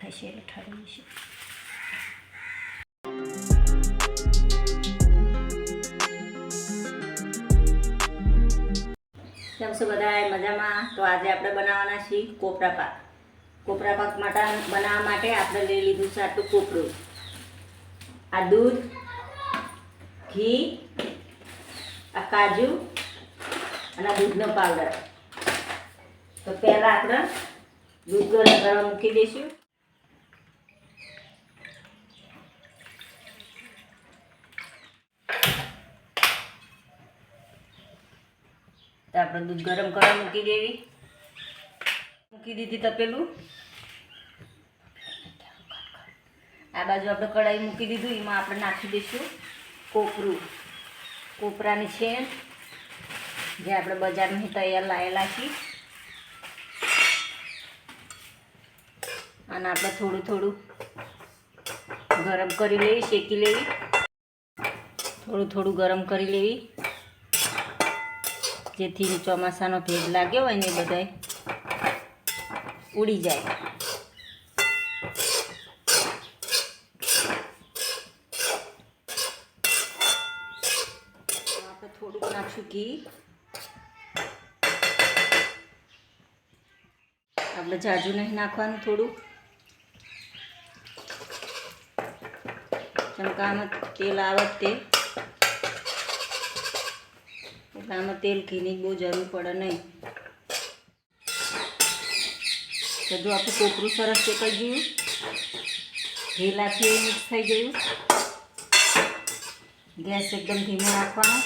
થશે એટલે ઠરી કેમ છો બધા મજામાં? તો આજે આપણે બનાવવાના છીએ કોપરા પાક. કોપરા પાક માટે બનાવવા માટે આપણે લઈ લીધું છે આટલું કોપરું. આ દૂધ, ઘી, આ કાજુ અને દૂધનો પાવડર. તો પહેલાં આપણે દૂધ ગરમ કરવા મૂકી દઈશું. તો આપણે દૂધ ગરમ કરવા મૂકી દેવી. મૂકી દીધી તપેલું. આ બાજુ આપણે કઢાઈ મૂકી દીધું, એમાં આપણે નાખી દઈશું કોપરું. કોપરાની છે જે આપણે બજારમાંથી તૈયાર લાવેલા છીએ. અને આપણે થોડું થોડું ગરમ કરી લેવી, શેકી લેવી. થોડું થોડું ગરમ કરી લેવી. જેથી ચોમાસાનો ભેજ લાગ્યો હોય ને એ બધાય ઉડી જાય. આપણે થોડુંક નાખશું ઘી. આપણે જાજુ નહીં નાખવાનું થોડું ચમકામાં તેલ આવે તે. એટલે આમાં તેલ, ઘીની બહુ જરૂર પડે નહીં. તો જો આપણું કોપરું સરસ શેકાઈ ગયું. ઘેલાથી મિક્સ થઈ ગયું. ગેસ એકદમ ધીમો રાખવાનો.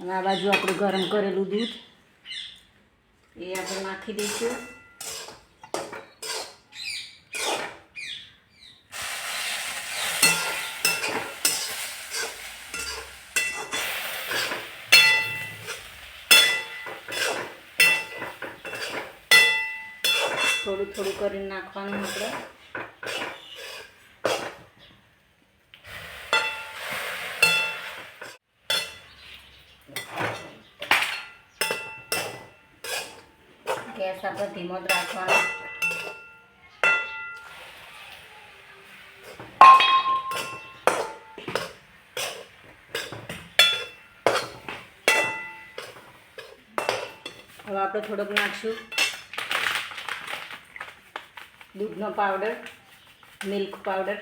અને આ બાજુ આપણું ગરમ કરેલું દૂધ, એ આપણે નાખી દઈશું. થોડું થોડું કરીને નાખવાનું આપણે. ગેસ આપણે ધીમો જ રાખવાનો. હવે આપણે થોડોક નાખશું. દૂધનો પાવડર મિલ્ક પાવડર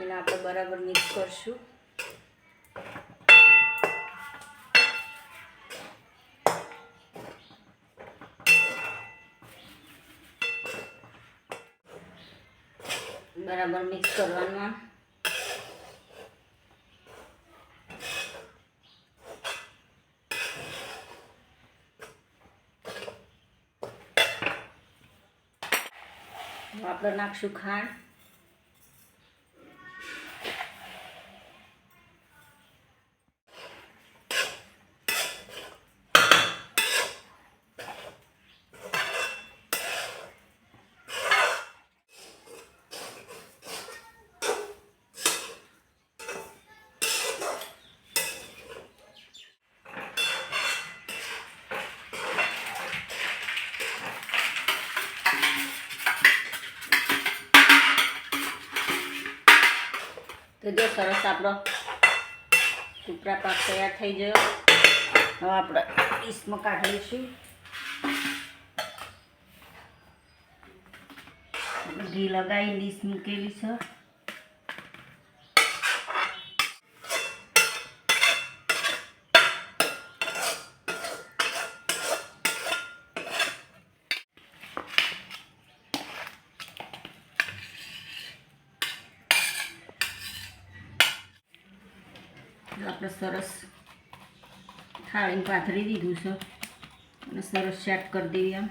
એને આપણે બરાબર મિક્સ કરશું. બરાબર મિક્સ કરવાનું. આપણે નાખશું ખાંડ. તો જો સરસ આપણો કૂપરા પાક તૈયાર થઈ ગયો. હવે આપણે ડીશમાં કાઢી લઈશું ઘી લગાવી ડીશ મૂકેલી છે. આપણે સરસ થાળીને પાથરી દીધું છે. અને સરસ સેટ કરી દેવી આમ.